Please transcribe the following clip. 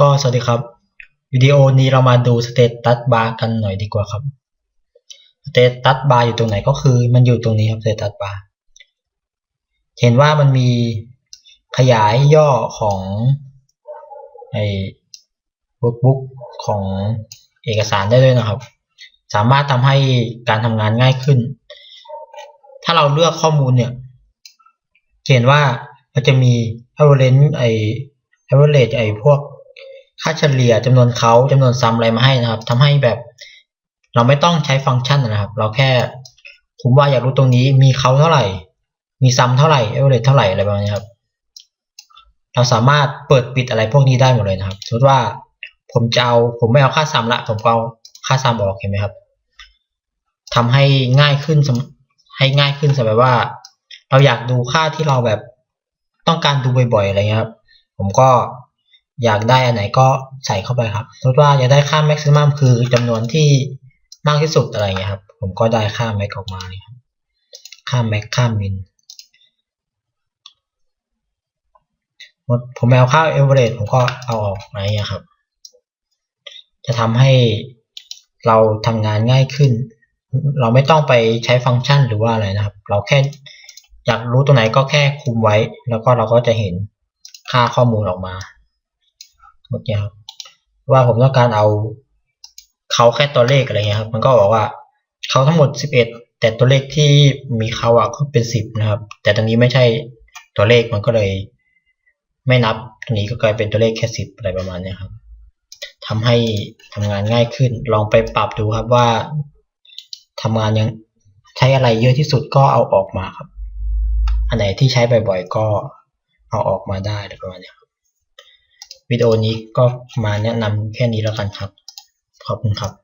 ก็สวัสดีครับ วิดีโอนี้เรามาดูสเตตัสบาร์กันหน่อยดีกว่าครับสเตตัสบาร์อยู่ตรงไหนก็คือมันอยู่ตรงนี้ครับสเตตัสบาร์เห็นว่ามันมีขยายย่อของไอ้เวิร์กบุ๊กของเอกสารได้ด้วยนะครับ สามารถทำให้การทำงานง่ายขึ้น ถ้าเราเลือกข้อมูลเนี่ยเห็นว่ามันจะมี average ไอ้ average ไอ้พวก ค่าเฉลี่ยจำนวนเขาจำนวนซ้ำอะไรมาให้นะครับทำให้แบบ เราไม่ต้องใช้ฟังก์ชันนะครับ เราแค่ผมว่าอยากรู้ตรงนี้มีเขาเท่าไหร่ มีซ้ำเท่าไหร่ average เท่าไหร่อะไรประมาณนี้ครับ เราสามารถเปิดปิดอะไรพวกนี้ได้หมดเลยนะครับสมมติว่าผมจะเอาผมไม่เอาค่าซ้ำละผมเอาค่าซ้ำออกเห็นไหมครับทำให้ง่ายขึ้นให้ง่ายขึ้นสำหรับว่า เราอยากดูค่าที่เราแบบต้องการดูบ่อยๆอะไรเงี้ยครับ ผมก็ อยากได้อันไหนก็ใส่เข้าไปครับสมมติว่าอยากได้ค่า maximum คือจำนวนที่มากที่สุดอะไรเงี้ยครับ ผมก็ได้ค่า max ออกมาเลยครับ ค่า max ค่า min ผมเอาค่า average ผมก็เอาออกอะไรเงี้ยครับ จะทำให้เราทำงานง่ายขึ้น เราไม่ต้องไปใช้ฟังก์ชันหรือว่าอะไรนะครับ เราแค่อยากรู้ตรงไหนก็แค่คุมไว้ แล้วก็เราก็จะเห็นค่าข้อมูลออกมา โอเคครับว่าผมต้องการเอาเขาแค่ตัวเลขอะไรเงี้ยครับ มันก็บอกว่าเขาทั้งหมด 11 แต่ตัวเลขที่มีเขาอะก็เป็น 10 นะครับ แต่ตรงนี้ไม่ใช่ตัวเลขมันก็เลย ไม่นับตรงนี้ก็กลายเป็นตัวเลขแค่ 10 อะไรประมาณนี้ครับทำให้ทำงานง่ายขึ้น ลองไปปรับดูครับว่าทำงานยังใช้อะไรเยอะที่สุดก็เอาออกมาครับ อันไหนที่ใช้บ่อยๆก็เอาออกมาได้ประมาณนี้ วิดีโอนี้ก็มาแนะนำแค่นี้แล้วกันครับ ขอบคุณครับ